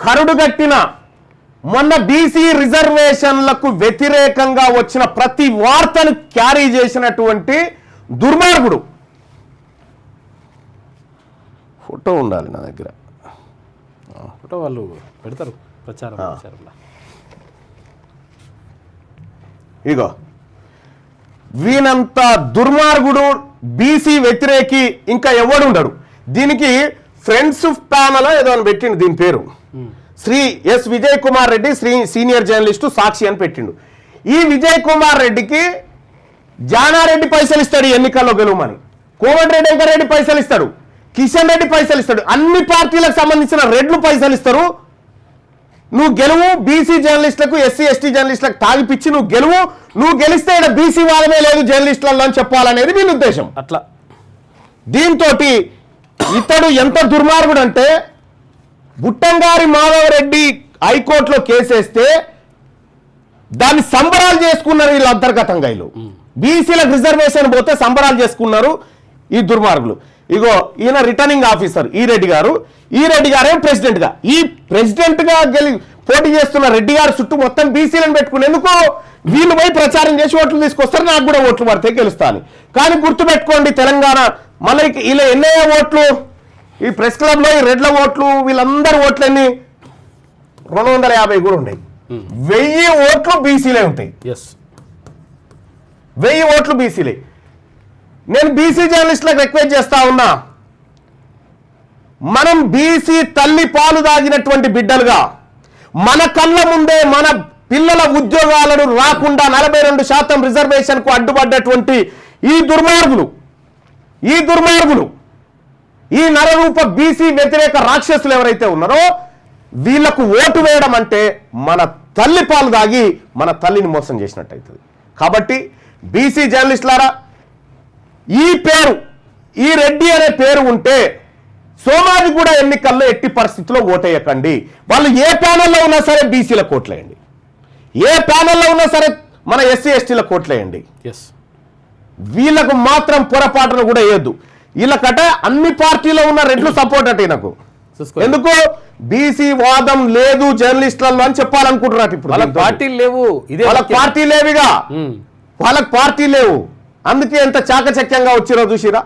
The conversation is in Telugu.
కరుడుగట్టిన మొన్న బీసీ రిజర్వేషన్లకు వ్యతిరేకంగా వచ్చిన ప్రతి వార్తను క్యారీ చేసినటువంటి దుర్మార్గుడు. ఫోటో ఉండాలి నా దగ్గర. ఫోటో వాళ్ళు పెడతారు ప్రచారం ఇగో వీనంత దుర్మార్గుడు బీసీ వ్యతిరేకి ఇంకా ఎవడు ఉండడు దీనికి ఫ్రెండ్స్ ప్యానల్ ఏదో అని పెట్టిండు దీని పేరు. Shri S Vijay Kumar Reddy Shri senior journalist Sakshi అని పెట్టిండు. ఈ విజయ్ కుమార్ రెడ్డికి జానారెడ్డి పైసలు ఇస్తాడు ఈ ఎన్నికల్లో గెలువమని. కోమటిరెడ్డి వెంకరెడ్డి పైసలు ఇస్తాడు. కిషన్ రెడ్డి పైసలు ఇస్తాడు. అన్ని పార్టీలకు సంబంధించిన రెడ్లు పైసలు ఇస్తారు. నువ్వు గెలువు బీసీ జర్నలిస్టులకు ఎస్సీ ఎస్టీ జర్నలిస్టులకు తాగిపిచ్చి నువ్వు గెలువు నువ్వు గెలిస్తే ఇక్కడ బీసీ వాదమే లేదు జర్నలిస్టులలో అని చెప్పాలనేది వీళ్ళ ఉద్దేశం. అట్లా. దీంతో ఇతడు ఎంత దుర్మార్గుడు అంటే బుట్టంగారి మాధవరెడ్డి హైకోర్టులో కేసేస్తే దాన్ని సంబరాలు చేసుకున్నారు వీళ్ళు అంతర్గతంగా వీళ్ళు. బీసీలకు రిజర్వేషన్ పోతే సంబరాలు చేసుకున్నారు ఈ దుర్మార్గులు. ఇగో ఈయన రిటర్నింగ్ ఆఫీసర్ ఈ రెడ్డి గారు. ఈ రెడ్డి గారే ప్రెసిడెంట్గా? ఈ ప్రెసిడెంట్గా గెలి పోటీ చేస్తున్న రెడ్డి గారు చుట్టూ మొత్తం బీసీలను పెట్టుకునేందుకు వీళ్ళు పోయి ప్రచారం చేసి ఓట్లు తీసుకొస్తారు నాకు కూడా ఓట్లు పడితే గెలుస్తాను. కానీ గుర్తుపెట్టుకోండి తెలంగాణ మళ్ళీ ఇలా ఎన్నయ్యే ఓట్లు? ఈ ప్రెస్ క్లబ్లో ఈ రెడ్ల ఓట్లు వీళ్ళందరి ఓట్లు ఎన్ని రెండు వందల యాభై కూడా ఉన్నాయి వెయ్యి ఓట్లు బీసీలే ఉంటాయి. ఎస్ వెయ్యి ఓట్లు బీసీలే. నేను బీసీ జర్నలిస్టులకు రిక్వెస్ట్ చేస్తా ఉన్నా మనం బీసీ తల్లి పాలు దాగినటువంటి బిడ్డలుగా మన కళ్ళ ముందే మన పిల్లల ఉద్యోగాలను రాకుండా నలభై రెండు శాతం రిజర్వేషన్కు అడ్డుపడ్డటువంటి ఈ దుర్మార్గులు ఈ దుర్మార్గులు ఈ నరరూప బీసీ వ్యతిరేక రాక్షసులు ఎవరైతే ఉన్నారో వీళ్ళకు ఓటు వేయడం అంటే మన తల్లి పాలు దాగి మన తల్లిని మోసం చేసినట్టయితుంది. కాబట్టి బీసీ జర్నలిస్టులారా ఈ పేరు ఈ రెడ్డి అనే పేరు ఉంటే సోమాజిగూడ ఎన్నికల్లో ఎట్టి పరిస్థితుల్లో ఓటేయకండి. వాళ్ళు ఏ ప్యానల్లో ఉన్నా సరే బీసీల కోట్లేయండి ఏ ప్యానల్లో ఉన్నా సరే మన ఎస్సీ ఎస్టీల కోట్లేయండి ఎస్ వీళ్ళకు మాత్రం పొరపాటును కూడా వేయద్దు. వీళ్ళకట అన్ని పార్టీలో ఉన్న రెడ్లు సపోర్ట్ అట నాకు చూసుకో ఎందుకు? బీసీ వాదం లేదు జర్నలిస్టులలో అని చెప్పాలనుకుంటున్నారు ఇప్పుడు వాళ్ళ దీంతో. పార్టీలు లేవు. ఇదే వాళ్ళకి. పార్టీ లేవిగా. వాళ్ళకి పార్టీ లేవు. అందుకే ఎంత చాకచక్యంగా వచ్చిరో చూసిరా?